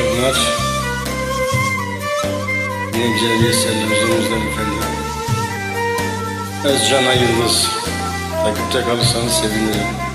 akşamlar. Yine güzel bir eserle huzurunuzda efendim. Özcan Yıldız. Takipte kalırsanız sevinirim.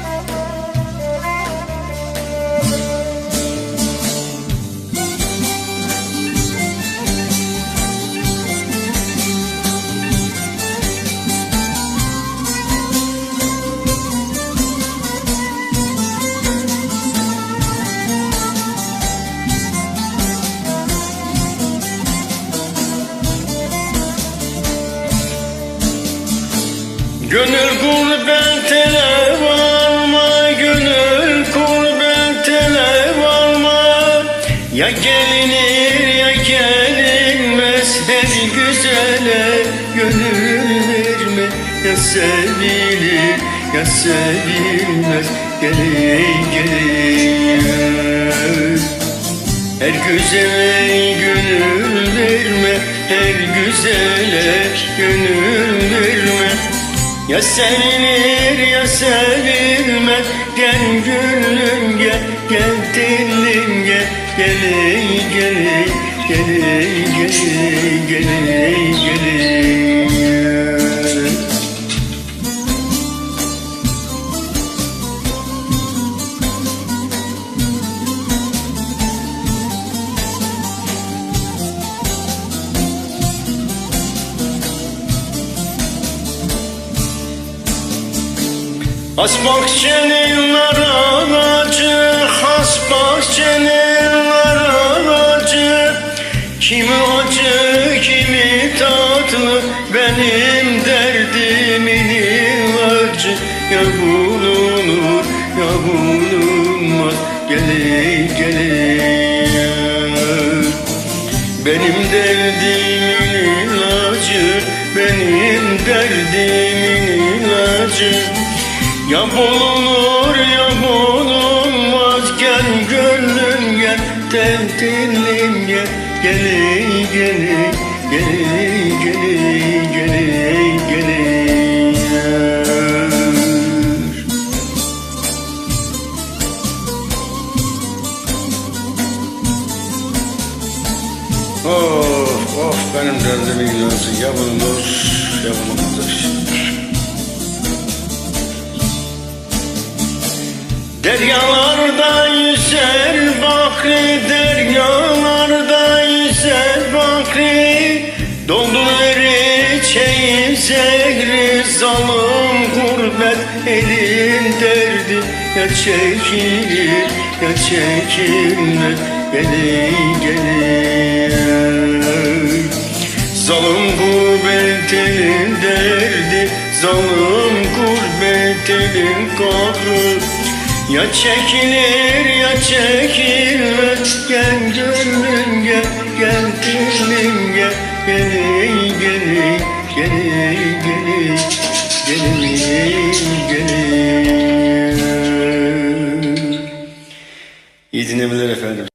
Gönül gurbetine varma, gönül gurbetine varma. Ya gelinir ya gelinmez her güzele gönül verme Ya sevilir ya sevilmez gelin gelin her güzele gönül verme, her güzele gönül verme. Ya sevilir ya sevilmez, gel gönlüm gel, gel dilim gel, gel gel gel gel gel gel. Has bahçenin nar ağacı, has bahçenin nar ağacı Kimi acı, kimi tatlı, benim derdimin ilacı. Ya bulunur, ya bulunmaz, gelir gelir. Benim derdimin ilacı, benim derdimin ilacı Ya bulunur ya bulunmaz Gel gönlüm gel, tentilim gel. Geli geli, geli geli, geli geli Of of benim derdimin ilacı ya bulunur ya bulunmaz bakri, deryalarda yüzer bakri. Doldur içeyim zehri, zalim gurbet elin derdi. Ya çekilir ya çekilmez, gelin gelin Zalim gurbet elin derdi, zalim gurbet elin kahrı ya çekilir ya çekilmez Gel gönlüm gel gel gönlüm gel. Gelin gelin gelin gelin Gelin gelin İyi dinlemeler efendim.